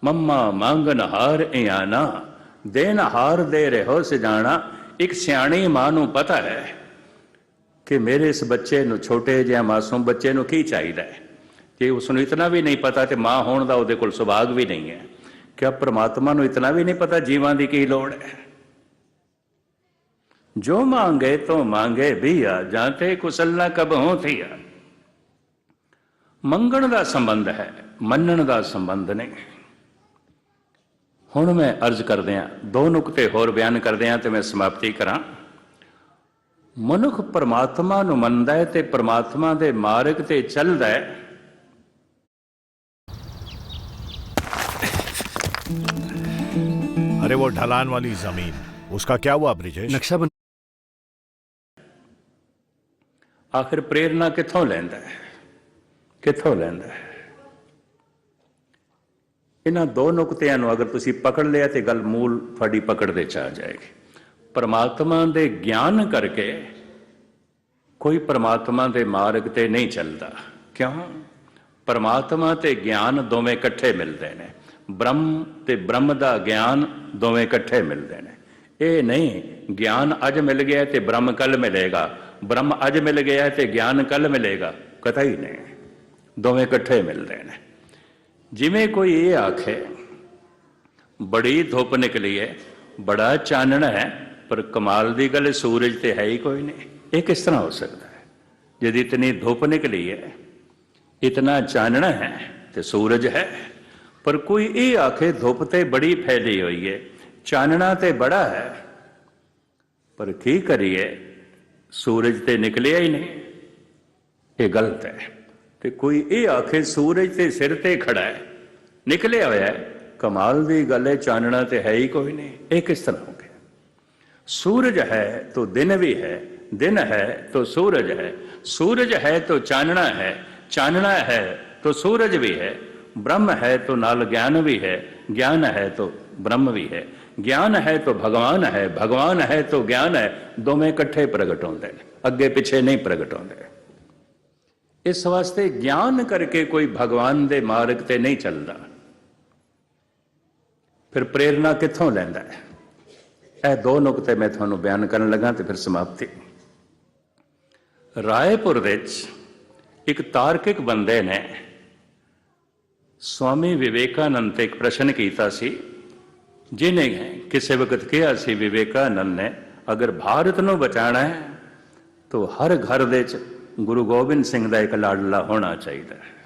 ਮੰਮਾ ਮੰਗਨ ਹਾਰ ਇਆਨਾ ਦੇਨ ਹਾਰ ਦੇ ਰਹੋ ਸਜਾਣਾ, ਇੱਕ ਸਿਆਣੀ ਮਾਂ ਨੂੰ ਪਤਾ ਹੈ। ਕਿ ਮੇਰੇ ਇਸ ਬੱਚੇ ਨੂੰ, ਛੋਟੇ ਜਿਹਾ ਮਾਸੂਮ ਬੱਚੇ ਨੂੰ ਕੀ ਚਾਹੀਦਾ ਹੈ? ਕਿ ਉਸ ਨੂੰ ਇਤਨਾ ਵੀ ਨਹੀਂ ਪਤਾ ਤੇ ਮਾਂ ਹੋਣ ਦਾ ਉਹਦੇ ਕੋਲ ਸੁਭਾਗ ਵੀ ਨਹੀਂ ਹੈ। ਕਿ ਪ੍ਰਮਾਤਮਾ ਨੂੰ ਇਤਨਾ ਵੀ ਨਹੀਂ ਪਤਾ ਜੀਵਾਂ ਦੀ ਕੀ ਲੋੜ ਹੈ? ਜੋ ਮੰਗੇ ਤੋ ਮੰਗੇ ਭੀਆ ਜਾਂ ਤੇ ਕੁਸਲ ਨਾ ਕਬ ਹੋ ਥੀਆ। ਮੰਗਣ ਦਾ ਸੰਬੰਧ ਹੈ, ਮੰਨਣ ਦਾ ਸੰਬੰਧ ਨਹੀਂ। ਹੁਣ ਮੈਂ ਅਰਜ਼ ਕਰਦਿਆਂ, ਦੋ ਨੁਕਤੇ ਹੋਰ ਬਿਆਨ ਕਰਦਿਆਂ ਆ ਤੇ ਮੈਂ ਸਮਾਪਤੀ ਕਰਾਂ। ਮਨੁੱਖ ਪਰਮਾਤਮਾ ਨੂੰ ਮੰਨਦਾ ਹੈ ਤੇ ਪਰਮਾਤਮਾ ਦੇ ਮਾਰਗ ਤੇ ਚੱਲਦਾ ਹੈ अरे वो ढलान वाली जमीन उसका क्या हुआ ब्रिजेश ਨਕਸ਼ਾ ਬਣ ਆਖਿਰ ਪ੍ਰੇਰਣਾ ਕਿੱਥੋਂ ਲੈਂਦਾ ਹੈ ਕਿੱਥੋਂ ਲੈਂਦਾ ਹੈ ਇਹਨਾਂ ਦੋ ਨੁਕਤਿਆਂ ਨੂੰ ਅਗਰ ਤੁਸੀਂ ਪਕੜ ਲਿਆ ਤੇ ਗੱਲ ਮੂਲ ਤੁਹਾਡੀ ਪਕੜ ਦੇ ਚ ਆ ਜਾਏਗੀ ਪਰਮਾਤਮਾ ਦੇ ਗਿਆਨ ਕਰਕੇ ਕੋਈ ਪਰਮਾਤਮਾ ਦੇ ਮਾਰਗ ਤੇ ਨਹੀਂ ਚੱਲਦਾ। ਕਿਉਂ? ਪਰਮਾਤਮਾ ਤੇ ਗਿਆਨ ਦੋਵੇਂ ਇਕੱਠੇ ਮਿਲਦੇ ਨੇ। ਬ੍ਰਹਮ ਤੇ ਬ੍ਰਹਮ ਦਾ ਗਿਆਨ ਦੋਵੇਂ ਇਕੱਠੇ ਮਿਲਦੇ ਨੇ। ਇਹ ਨਹੀਂ, ਗਿਆਨ ਅੱਜ ਮਿਲ ਗਿਆ ਤੇ ਬ੍ਰਹਮ ਕੱਲ ਮਿਲੇਗਾ। ਬ੍ਰਹਮ ਅੱਜ ਮਿਲ ਗਿਆ ਤੇ ਗਿਆਨ ਕੱਲ ਮਿਲੇਗਾ। ਕਤਈ ਨਹੀਂ ਦੋਵੇਂ ਇਕੱਠੇ ਮਿਲਦੇ ਨੇ। ਜਿਵੇਂ ਕੋਈ ਇਹ ਆਖੇ, ਬੜੀ ਧੁੱਪ ਨਿਕਲੀ ਹੈ ਬੜਾ ਚਾਨਣ ਹੈ ਪਰ ਕਮਾਲ ਦੀ ਗੱਲ, ਸੂਰਜ ਤੇ ਹੈ ਹੀ ਕੋਈ ਨਹੀਂ। ਇਹ ਕਿਸ ਤਰ੍ਹਾਂ ਹੋ ਸਕਦਾ ਹੈ? ਜਦ ਇਤਨੀ ਧੁੱਪ ਨਿਕਲੀ ਹੈ, ਇਤਨਾ ਚਾਨਣਾ ਹੈ ਤੇ ਸੂਰਜ ਹੈ, ਪਰ ਕੋਈ ਇਹ ਆਖੇ ਧੁੱਪ ਤੇ ਬੜੀ ਫੈਲੀ ਹੋਈ ਹੈ, ਚਾਨਣਾ ਤੇ ਬੜਾ ਹੈ। ਪਰ ਕੀ ਕਰੀਏ? ਸੂਰਜ ਤੇ ਨਿਕਲਿਆ ਹੀ ਨਹੀਂ। ਇਹ ਗਲਤ ਹੈ ਤੇ ਕੋਈ ਇਹ ਆਖੇ ਸੂਰਜ ਤੇ ਸਿਰ ਤੇ ਖੜਾ ਹੈ, ਨਿਕਲਿਆ ਹੋਇਆ ਹੈ। ਕਮਾਲ ਦੀ ਗੱਲ ਹੈ, ਚਾਨਣਾ ਤੇ ਹੈ ਹੀ ਕੋਈ ਨਹੀਂ। ਇਹ ਕਿਸ ਤਰ੍ਹਾਂ ਹੋ सूरज है तो दिन भी है, दिन है तो सूरज है। सूरज है तो चानना है चानना है तो सूरज भी है। ब्रह्म है तो नाल ज्ञान भी है, ज्ञान है तो ब्रह्म भी है। ज्ञान है तो भगवान है भगवान है तो ज्ञान है। दो में इकट्ठे प्रगट होते हैं अगे पिछे नहीं प्रगट होते इस वास्ते ज्ञान करके कोई भगवान दे मार्ग ते नहीं चलता फिर प्रेरणा कितों लेंदा है? ਇਹ ਦੋ ਨੁਕਤੇ ਮੈਂ ਤੁਹਾਨੂੰ ਬਿਆਨ ਕਰਨ ਲੱਗਾ ਤੇ ਫਿਰ ਸਮਾਪਤੀ ਰਾਏਪੁਰ ਵਿੱਚ ਇੱਕ ਤਾਰਕਿਕ ਬੰਦੇ ਨੇ ਸਵਾਮੀ ਵਿਵੇਕਾਨੰਦ ਤੇ ਇੱਕ ਪ੍ਰਸ਼ਨ ਕੀਤਾ ਸੀ ਜਿਨੇ ਕਿਸੇ ਵਕਤ ਕਿਹਾ ਸੀ ਵਿਵੇਕਾਨੰਦ ਨੇ ਅਗਰ ਭਾਰਤ ਨੂੰ ਬਚਾਣਾ ਹੈ ਤਾਂ ਹਰ ਘਰ ਦੇ ਵਿੱਚ ਗੁਰੂ ਗੋਬਿੰਦ ਸਿੰਘ ਦਾ ਇੱਕ ਲਾਡਲਾ ਹੋਣਾ ਚਾਹੀਦਾ ਹੈ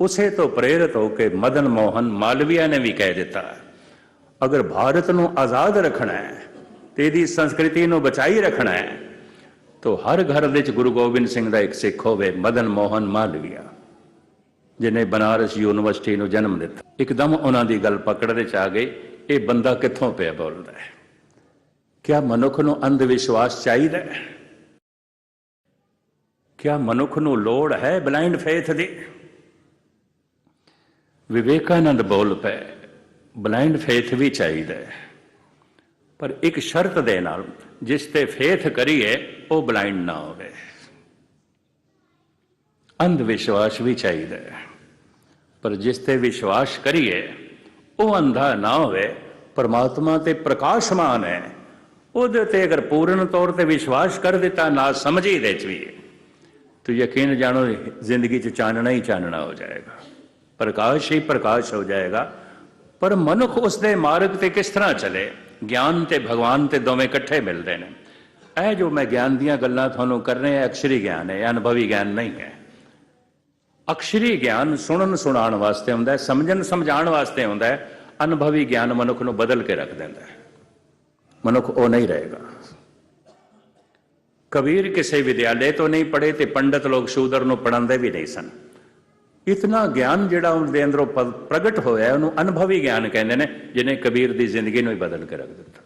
ਉਸੇ ਤੋਂ ਪ੍ਰੇਰਿਤ ਹੋ ਕੇ ਮਦਨ ਮੋਹਨ ਮਾਲਵੀਆ ਨੇ ਵੀ ਕਹਿ ਦਿੱਤਾ ਅਗਰ ਭਾਰਤ ਨੂੰ ਆਜ਼ਾਦ ਰੱਖਣਾ ਹੈ ਤੇ ਇਹਦੀ ਸੰਸਕ੍ਰਿਤੀ ਨੂੰ ਬਚਾਈ ਰੱਖਣਾ ਹੈ, ਤਾਂ ਹਰ ਘਰ ਵਿੱਚ ਗੁਰੂ ਗੋਬਿੰਦ ਸਿੰਘ ਦਾ ਇੱਕ ਸਿੱਖ ਹੋਵੇ, ਮਦਨ ਮੋਹਨ ਮਾਲਵੀਆ ਜਿਨੇ ਬਨਾਰਸ ਯੂਨੀਵਰਸਿਟੀ ਨੂੰ ਜਨਮ ਦਿੱਤਾ। ਇੱਕਦਮ ਉਹਨਾਂ ਦੀ ਗੱਲ ਪਕੜ ਵਿੱਚ ਆ ਗਈ, ਇਹ ਬੰਦਾ ਕਿੱਥੋਂ ਪਿਆ ਬੋਲਦਾ ਹੈ? ਕਿਆ ਮਨੁੱਖ ਨੂੰ ਅੰਧ ਵਿਸ਼ਵਾਸ ਚਾਹੀਦਾ ਹੈ? ਕਿਆ ਮਨੁੱਖ ਨੂੰ ਲੋੜ ਹੈ ਬਲਾਈਂਡ ਫੇਥ ਦੀ? ਵਿਵੇਕਾਨੰਦ ਬੋਲ ਪਏ ਬਲਾਈਂਡ ਫੇਥ ਵੀ ਚਾਹੀਦਾ ਹੈ। ਪਰ ਇੱਕ ਸ਼ਰਤ ਦੇ ਨਾਲ ਜਿਸ ਤੇ ਫੇਥ ਕਰੀਏ, ਉਹ ਬਲਾਈਂਡ ਨਾ ਹੋਵੇ। ਅੰਧ ਵਿਸ਼ਵਾਸ ਵੀ ਚਾਹੀਦਾ ਹੈ। ਪਰ ਜਿਸ ਤੇ ਵਿਸ਼ਵਾਸ ਕਰੀਏ, ਉਹ ਅੰਧਾ ਨਾ ਹੋਵੇ। ਪਰਮਾਤਮਾ ਤੇ ਪ੍ਰਕਾਸ਼ਮਾਨ ਹੈ। ਉਹਦੇ ਤੇ ਅਗਰ ਪੂਰਨ ਤੌਰ ਤੇ ਵਿਸ਼ਵਾਸ ਕਰ ਦਿੱਤਾ, ਨਾ ਸਮਝੀ ਦੇ ਚ ਵੀ ਤੋ ਯਕੀਨ ਜਾਣੋ, ਜ਼ਿੰਦਗੀ ਚ ਚਾਨਣਾ ਹੀ ਚਾਨਣਾ ਹੋ ਜਾਏਗਾ। ਪ੍ਰਕਾਸ਼ ਹੀ ਪ੍ਰਕਾਸ਼ ਹੋ ਜਾਏਗਾ। ਪਰ ਮਨੁੱਖ ਉਸ ਦੇ ਮਾਰਗ ਤੇ ਕਿਸ ਤਰ੍ਹਾਂ ਚਲੇ? ਗਿਆਨ ਤੇ ਭਗਵਾਨ ਤੇ ਦੋਵੇਂ ਇਕੱਠੇ ਮਿਲਦੇ ਨੇ। ਇਹ ਜੋ ਮੈਂ ਗਿਆਨ ਦੀਆਂ ਗੱਲਾਂ ਤੁਹਾਨੂੰ ਕਰ ਰਿਹਾ ਅਕਸ਼ਰੀ ਗਿਆਨ ਹੈ ਅਨੁਭਵੀ ਗਿਆਨ ਨਹੀਂ ਹੈ। ਅਕਸ਼ਰੀ ਗਿਆਨ ਸੁਣਨ ਸੁਣਾਉਣ ਵਾਸਤੇ ਹੁੰਦਾ ਹੈ, ਸਮਝਣ ਸਮਝਾਉਣ ਵਾਸਤੇ ਹੁੰਦਾ ਹੈ, ਅਨੁਭਵੀ ਗਿਆਨ ਮਨੁੱਖ ਨੂੰ ਬਦਲ ਕੇ ਰੱਖ ਦਿੰਦਾ ਹੈ। ਮਨੁੱਖ ਉਹ ਨਹੀਂ ਰਹੇਗਾ। ਕਬੀਰ ਕਿਸੇ ਵਿਦਿਆਲੇ ਤੋਂ ਨਹੀਂ ਪੜ੍ਹੇ ਤੇ ਪੰਡਤ ਲੋਕ ਸ਼ੂਦਰ ਨੂੰ ਪੜਾਉਂਦੇ ਵੀ ਨਹੀਂ ਸਨ। ਇਤਨਾ ਗਿਆਨ ਜਿਹੜਾ ਉਹਦੇ ਅੰਦਰੋਂ ਪ- ਪ੍ਰਗਟ ਹੋਇਆ ਉਹਨੂੰ ਅਨੁਭਵੀ ਗਿਆਨ ਕਹਿੰਦੇ ਨੇ, ਜਿਹਨੇ ਕਬੀਰ ਦੀ ਜ਼ਿੰਦਗੀ ਨੂੰ ਹੀ ਬਦਲ ਕੇ ਰੱਖ ਦਿੱਤਾ।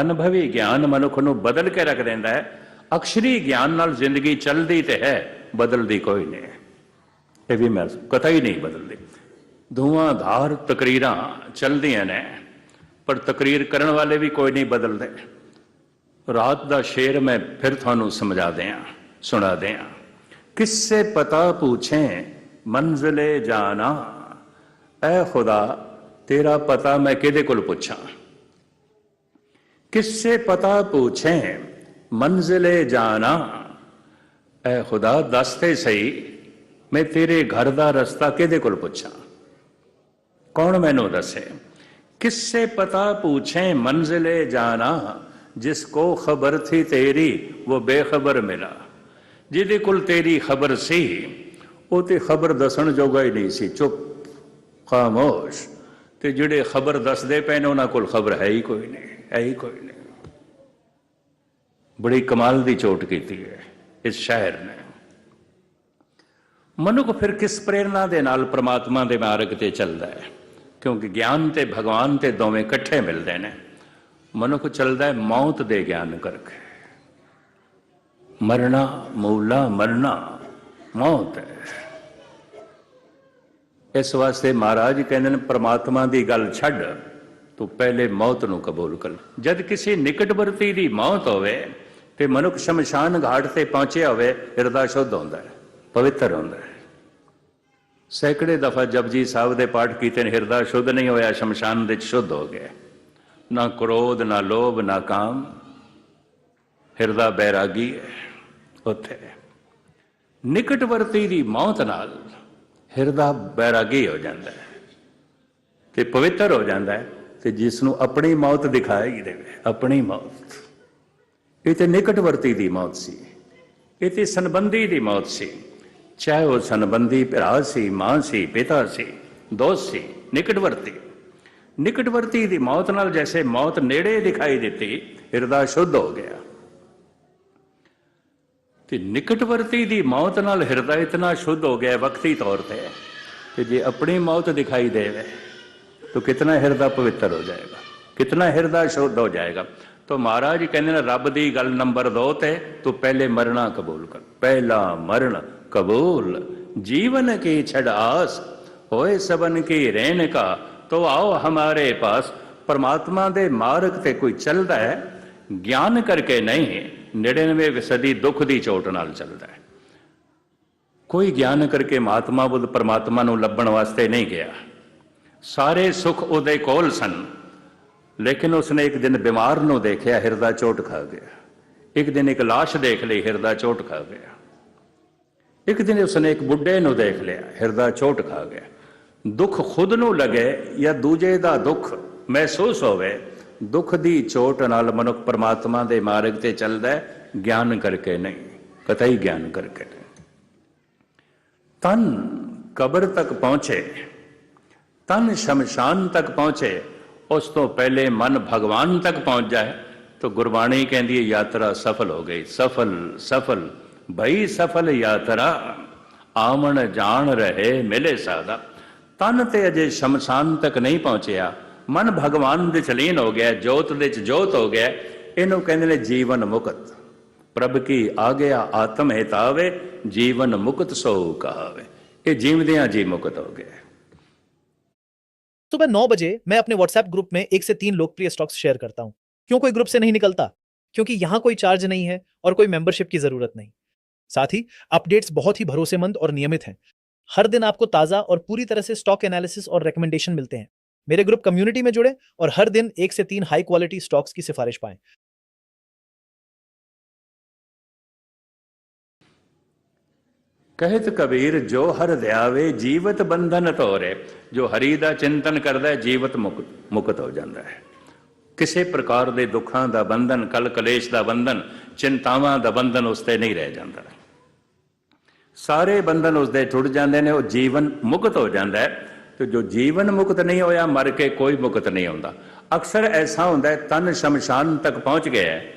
ਅਨੁਭਵੀ ਗਿਆਨ ਮਨੁੱਖ ਨੂੰ ਬਦਲ ਕੇ ਰੱਖ ਦਿੰਦਾ ਹੈ, ਅਕਸ਼ਰੀ ਗਿਆਨ ਨਾਲ ਜ਼ਿੰਦਗੀ ਚੱਲਦੀ ਤੇ ਹੈ, ਬਦਲਦੀ ਕੋਈ ਨਹੀਂ। ਇਹ ਵੀ ਮੈਂ ਕਥਾ ਹੀ ਨਹੀਂ ਬਦਲਦੀ। ਧੂਆਂ ਧਾਰ ਤਕਰੀਰਾਂ ਚੱਲਦੀਆਂ ਨੇ, ਪਰ ਤਕਰੀਰ ਕਰਨ ਵਾਲੇ ਵੀ ਕੋਈ ਨਹੀਂ ਬਦਲਦੇ। ਰਾਤ ਦਾ ਸ਼ੇਰ ਮੈਂ ਫਿਰ ਤੁਹਾਨੂੰ ਸਮਝਾ ਦਿਆਂ, ਸੁਣਾ ਦਿਆਂ। ਕਿਸਸੇ ਪਤਾ ਪੁੱਛੇ मंजिल जाना। ए खुदा, तेरा पता मैं किदे को पूछा? किससे पता पूछे? मंजिल जाना। ए खुदा, दसते सही, मैं तेरे घर का रस्ता किदे को पूछा? कौन मैनु दसे? किससे पता पूछे मंजिल जाना? जिसको खबर थी तेरी, वो बेखबर मिला। जिदे कुल तेरी खबर सी ਉਹ ਤੇ ਖਬਰ ਦੱਸਣ ਜੋਗਾ ਹੀ ਨਹੀਂ ਸੀ, ਚੁੱਪ, ਖਾਮੋਸ਼। ਤੇ ਜਿਹੜੇ ਖਬਰ ਦੱਸਦੇ ਪਏ ਨੇ, ਉਹਨਾਂ ਕੋਲ ਖਬਰ ਹੈ ਹੀ ਕੋਈ ਨਹੀਂ, ਹੈ ਹੀ ਕੋਈ ਨਹੀਂ। ਬੜੀ ਕਮਾਲ ਦੀ ਚੋਟ ਕੀਤੀ ਹੈ ਇਸ ਸ਼ਹਿਰ ਨੇ। ਮਨੁੱਖ ਫਿਰ ਕਿਸ ਪ੍ਰੇਰਣਾ ਦੇ ਨਾਲ ਪ੍ਰਮਾਤਮਾ ਦੇ ਮਾਰਗ ਤੇ ਚੱਲਦਾ ਹੈ? ਕਿਉਂਕਿ ਗਿਆਨ ਤੇ ਭਗਵਾਨ ਤੇ ਦੋਵੇਂ ਇਕੱਠੇ ਮਿਲਦੇ ਨੇ। ਮਨੁੱਖ ਚੱਲਦਾ ਹੈ ਮੌਤ ਦੇ ਗਿਆਨ ਕਰਕੇ। ਮਰਨਾ, ਮੂਲਾ ਮਰਨਾ। ਮੌਤ ਹੈ। ਇਸ ਵਾਸਤੇ ਮਹਾਰਾਜ ਕਹਿੰਦੇ ਨੇ, ਪ੍ਰਮਾਤਮਾ ਦੀ ਗੱਲ ਛੱਡ, ਤੂੰ ਪਹਿਲੇ ਮੌਤ ਨੂੰ ਕਬੂਲ ਕਰ ਜਦ ਕਿਸੇ ਨਿਕਟਵਰਤੀ ਦੀ ਮੌਤ ਹੋਵੇ ਤੇ ਮਨੁੱਖ ਸ਼ਮਸ਼ਾਨ ਘਾਟ ਤੇ ਪਹੁੰਚਿਆ ਹੋਵੇ, ਹਿਰਦਾ ਸ਼ੁੱਧ ਹੁੰਦਾ ਹੈ, ਪਵਿੱਤਰ ਹੁੰਦਾ ਹੈ। ਸੈਂਕੜੇ ਦਫਾ ਜਪਜੀ ਸਾਹਿਬ ਦੇ ਪਾਠ ਕੀਤੇ ਨੇ, ਹਿਰਦਾ ਸ਼ੁੱਧ ਨਹੀਂ ਹੋਇਆ, ਸ਼ਮਸ਼ਾਨ ਵਿੱਚ ਸ਼ੁੱਧ ਹੋ ਗਿਆ। ਨਾ ਕ੍ਰੋਧ, ਨਾ ਲੋਭ, ਨਾ ਕਾਮ, ਹਿਰਦਾ ਬੈਰਾਗੀ ਹੈ, ਉੱਥੇ। ਨਿਕਟਵਰਤੀ ਦੀ ਮੌਤ ਨਾਲ ਹਿਰਦਾ ਬੈਰਾਗੀ ਹੋ ਜਾਂਦਾ ਹੈ ਤੇ ਪਵਿੱਤਰ ਹੋ ਜਾਂਦਾ ਹੈ ਤੇ ਜਿਸ ਨੂੰ ਆਪਣੀ ਮੌਤ ਦਿਖਾਈ ਦੇਵੇ, ਆਪਣੀ ਮੌਤ। ਇਹ ਤੇ ਨਿਕਟਵਰਤੀ ਦੀ ਮੌਤ ਸੀ। ਇਹ ਤੇ ਸੰਬੰਧੀ ਦੀ ਮੌਤ ਸੀ। ਚਾਹੇ ਉਹ ਸੰਬੰਧੀ ਭਰਾ ਸੀ, ਮਾਂ ਸੀ, ਪਿਤਾ ਸੀ, ਦੋਸਤ ਸੀ ਨਿਕਟਵਰਤੀ ਨਿਕਟਵਰਤੀ ਦੀ ਮੌਤ ਨਾਲ ਜੈਸੇ ਮੌਤ ਨੇੜੇ ਦਿਖਾਈ ਦਿੱਤੀ, ਹਿਰਦਾ ਸ਼ੁੱਧ ਹੋ ਗਿਆ। ਤੇ ਨਿਕਟਵਰਤੀ ਦੀ ਮੌਤ ਨਾਲ ਹਿਰਦਾ ਇਤਨਾ ਸ਼ੁੱਧ ਹੋ ਗਿਆ ਵਕਤੀ ਤੌਰ ਤੇ ਕਿ ਜੇ ਆਪਣੀ ਮੌਤ ਦਿਖਾਈ ਦੇਵੇ, ਤਾਂ ਕਿਤਨਾ ਹਿਰਦਾ ਪਵਿੱਤਰ ਹੋ ਜਾਏਗਾ, ਕਿਤਨਾ ਹਿਰਦਾ ਸ਼ੁੱਧ ਹੋ ਜਾਏਗਾ। ਤਾਂ ਮਹਾਰਾਜ ਕਹਿੰਦੇ ਨੇ, ਰੱਬ ਦੀ ਗੱਲ ਨੰਬਰ 2 ਤੇ ਤੂੰ ਪਹਿਲੇ ਮਰਨਾ ਕਬੂਲ ਕਰ। ਪਹਿਲਾ ਮਰਨ ਕਬੂਲ। ਜੀਵਨ ਕੀ ਕੇ ਆਸ, ਹੋਏ ਸਬਨ ਕੀ ਰਹਿਣ ਕਾ। ਤੋ ਆਓ ਹਮਾਰੇ ਪਾਸ, ਪਰਮਾਤਮਾ ਦੇ ਮਾਰਗ ਤੇ ਕੋਈ ਚੱਲਦਾ ਹੈ, ਗਿਆਨ ਕਰਕੇ ਨਹੀਂ। 99 ਸਦੀ ਦੁੱਖ ਦੀ ਚੋਟ ਨਾਲ ਚੱਲਦਾ ਹੈ। ਕੋਈ ਗਿਆਨ ਕਰਕੇ ਮਹਾਤਮਾ ਬੁੱਧ ਪਰਮਾਤਮਾ ਨੂੰ ਲੱਭਣ ਵਾਸਤੇ ਨਹੀਂ ਗਿਆ। ਸਾਰੇ ਸੁੱਖ ਉਹਦੇ ਕੋਲ ਸਨ, ਲੇਕਿਨ ਉਸਨੇ ਇੱਕ ਦਿਨ ਬਿਮਾਰ ਨੂੰ ਦੇਖਿਆ, ਹਿਰਦਾ ਚੋਟ ਖਾ ਗਿਆ। ਇੱਕ ਦਿਨ ਇੱਕ ਲਾਸ਼ ਦੇਖ ਲਈ, ਹਿਰਦਾ ਚੋਟ ਖਾ ਗਿਆ। ਇੱਕ ਦਿਨ ਉਸਨੇ ਇੱਕ ਬੁੱਢੇ ਨੂੰ ਦੇਖ ਲਿਆ, ਹਿਰਦਾ ਚੋਟ ਖਾ ਗਿਆ। ਦੁੱਖ ਖੁਦ ਨੂੰ ਲੱਗੇ ਜਾਂ ਦੂਜੇ ਦਾ ਦੁੱਖ ਮਹਿਸੂਸ ਹੋਵੇ ਦੁੱਖ ਦੀ ਚੋਟ ਨਾਲ ਮਨੁੱਖ ਪਰਮਾਤਮਾ ਦੇ ਮਾਰਗ ਤੇ ਚੱਲਦਾ ਹੈ, ਗਿਆਨ ਕਰਕੇ ਨਹੀਂ ਕਤਈ ਗਿਆਨ ਕਰਕੇ ਤਨ ਕਬਰ ਤੱਕ ਪਹੁੰਚੇ, ਤਨ ਸ਼ਮਸ਼ਾਨ ਤੱਕ ਪਹੁੰਚੇ, ਉਸ ਤੋਂ ਪਹਿਲੇ ਮਨ ਭਗਵਾਨ ਤੱਕ ਪਹੁੰਚ ਜਾਏ ਤਾਂ ਗੁਰਬਾਣੀ ਕਹਿੰਦੀ ਹੈ, ਯਾਤਰਾ ਸਫਲ ਹੋ ਗਈ, ਸਫਲ ਸਫਲ, ਭਈ ਸਫਲ ਯਾਤਰਾ, ਆਵਣ ਜਾਣ ਰਹੇ ਮਿਲੇ ਸਾਦਾ ਤਨ ਤੇ ਅਜੇ ਸ਼ਮਸ਼ਾਨ ਤੱਕ ਨਹੀਂ ਪਹੁੰਚਿਆ ਮਨ ਭਗਵਾਨ ਦੇ ਚਲੀਨ ਹੋ ਗਿਆ ਜੋਤ ਦੇ ਚ ਜੋਤ ਹੋ ਗਿਆ ਇਹਨੂੰ ਕਹਿੰਦੇ ਨੇ ਜੀਵਨ ਮੁਕਤ ਪ੍ਰਭ ਕੀ ਆ ਗਿਆ ਆਤਮ ਹਿਤਾਵੇ ਜੀਵਨ ਮੁਕਤ ਸੋ ਕਹਾਵੇ ਇਹ ਜੀਵਦਿਆਂ ਜੀ ਮੁਕਤ ਹੋ ਗਿਆ सुबह नौ बजे मैं अपने व्हाट्सएप ग्रुप में एक से तीन लोकप्रिय स्टॉक्स शेयर करता हूं क्यों कोई ग्रुप से नहीं निकलता क्योंकि यहां कोई चार्ज नहीं है और कोई मेंबरशिप की जरूरत नहीं साथ ही अपडेट्स बहुत ही भरोसेमंद और नियमित हैं हर दिन आपको ताजा और पूरी तरह से स्टॉक एनालिसिस और रिकमेंडेशन मिलते हैं मेरे ग्रुप कम्युनिटी में जुड़े और हर दिन एक से तीन हाई क्वालिटी स्टॉक्स की सिफारिश पाएं ਕਹਿਤ ਕਬੀਰ ਜੋ ਹਰ ਧਿਆਵੇ ਜੀਵਤ ਬੰਧਨ ਤੋਰੇ ਜੋ ਹਰੀ ਦਾ ਚਿੰਤਨ ਕਰਦਾ ਹੈ ਜੀਵਤ ਮੁਕਤ ਮੁਕਤ ਹੋ ਜਾਂਦਾ ਹੈ ਕਿਸੇ ਪ੍ਰਕਾਰ ਦੇ ਦੁੱਖਾਂ ਦਾ ਬੰਧਨ ਕਲ ਕਲੇਸ਼ ਦਾ ਬੰਧਨ ਚਿੰਤਾਵਾਂ ਦਾ ਬੰਧਨ ਉਸ ਤੇ ਨਹੀਂ ਰਹਿ ਜਾਂਦਾ ਸਾਰੇ ਬੰਧਨ ਉਸ ਦੇ ਟੁੱਟ ਜਾਂਦੇ ਨੇ ਉਹ ਜੀਵਨ ਮੁਕਤ ਹੋ ਜਾਂਦਾ ਹੈ ਤੇ ਜੋ ਜੀਵਨ ਮੁਕਤ ਨਹੀਂ ਹੋਇਆ ਮਰ ਕੇ ਕੋਈ ਮੁਕਤ ਨਹੀਂ ਹੁੰਦਾ। ਅਕਸਰ ਐਸਾ ਹੁੰਦਾ ਹੈ ਤਨ ਸ਼ਮਸ਼ਾਨ ਤੱਕ ਪਹੁੰਚ ਗਿਆ ਹੈ,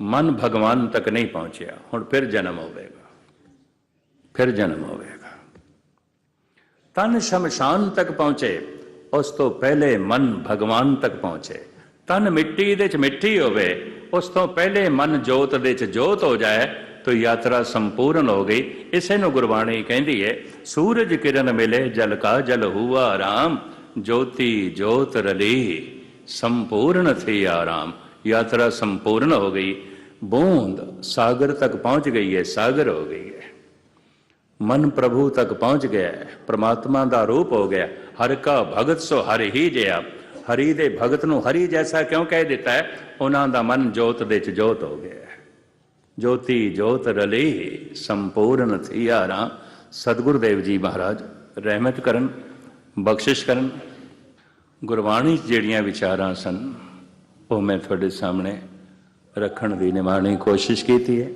ਮਨ ਭਗਵਾਨ ਤੱਕ ਨਹੀਂ ਪਹੁੰਚਿਆ। ਹੁਣ ਫਿਰ ਜਨਮ ਹੋਵੇਗਾ। ਫਿਰ ਜਨਮ ਹੋਵੇਗਾ। ਤਨ ਸ਼ਮਸ਼ਾਨ ਤੱਕ ਪਹੁੰਚੇ ਉਸ ਤੋਂ ਪਹਿਲੇ ਮਨ ਭਗਵਾਨ ਤੱਕ ਪਹੁੰਚੇ। ਤਨ ਮਿੱਟੀ ਦੇ ਚ ਮਿੱਟੀ ਹੋਵੇ ਉਸ ਤੋਂ ਪਹਿਲੇ ਮਨ ਜੋਤ ਦੇ ਚ ਜੋਤ ਹੋ ਜਾਏ ਤਾਂ ਯਾਤਰਾ ਸੰਪੂਰਨ ਹੋ ਗਈ। ਇਸੇ ਨੂੰ ਗੁਰਬਾਣੀ ਕਹਿੰਦੀ ਹੈ ਸੂਰਜ ਕਿਰਨ ਮਿਲੇ ਜਲ ਕਾ ਜਲ ਹੁਆ ਆਰਾਮ ਜੋਤੀ ਜੋਤ ਰਲੀ ਸੰਪੂਰਨ ਥੀ ਆਰਾਮ। ਯਾਤਰਾ ਸੰਪੂਰਨ ਹੋ ਗਈ। ਬੂੰਦ ਸਾਗਰ ਤੱਕ ਪਹੁੰਚ ਗਈ ਹੈ ਸਾਗਰ ਹੋ ਗਈ ਹੈ ਮਨ ਪ੍ਰਭੂ ਤੱਕ ਪਹੁੰਚ ਗਿਆ ਹੈ, ਪ੍ਰਮਾਤਮਾ ਦਾ ਰੂਪ ਹੋ ਗਿਆ। ਹਰ ਕਾ ਭਗਤ ਸੋ ਹਰ ਹੀ ਜਿਆ। ਹਰੀ ਦੇ ਭਗਤ ਨੂੰ ਹਰੀ ਜੈਸਾ ਕਿਉਂ ਕਹਿ ਦਿੱਤਾ ਹੈ ਉਹਨਾਂ ਦਾ ਮਨ ਜੋਤ ਦੇ ਚ ਜੋਤ ਹੋ ਗਿਆ। ਜੋਤੀ ਜੋਤ ਰਲੀ, ਸੰਪੂਰਨ ਥਿਆਰਾ ਸਤਿਗੁਰੂ ਦੇਵ ਜੀ ਮਹਾਰਾਜ, ਰਹਿਮਤ ਕਰਨ, ਬਖਸ਼ਿਸ਼ ਕਰਨ। ਗੁਰਬਾਣੀ ਜਿਹੜੀਆਂ ਵਿਚਾਰਾਂ ਸਨ, ਉਹ ਮੈਂ ਤੁਹਾਡੇ ਸਾਹਮਣੇ ਰੱਖਣ ਦੀ ਨਿਮਾਣੀ ਕੋਸ਼ਿਸ਼ ਕੀਤੀ ਹੈ।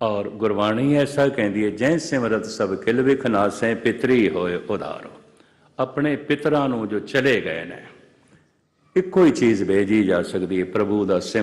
ਔਰ ਗੁਰਬਾਣੀ ਐਸਾ ਕਹਿੰਦੀ ਹੈ, ਜੈ ਸਿਮਰਤ ਸਭ ਕਿਲ ਵਿਖ ਨਾਸੈ, ਪਿਤਰੀ ਹੋਏ ਉਧਾਰੋ। ਆਪਣੇ ਪਿਤਰਾਂ ਨੂੰ ਜੋ ਚਲੇ ਗਏ ਨੇ, ਇੱਕੋ ਹੀ ਚੀਜ਼ ਭੇਜੀ ਜਾ ਸਕਦੀ ਹੈ, ਪ੍ਰਭੂ ਦਾ ਸਿਮ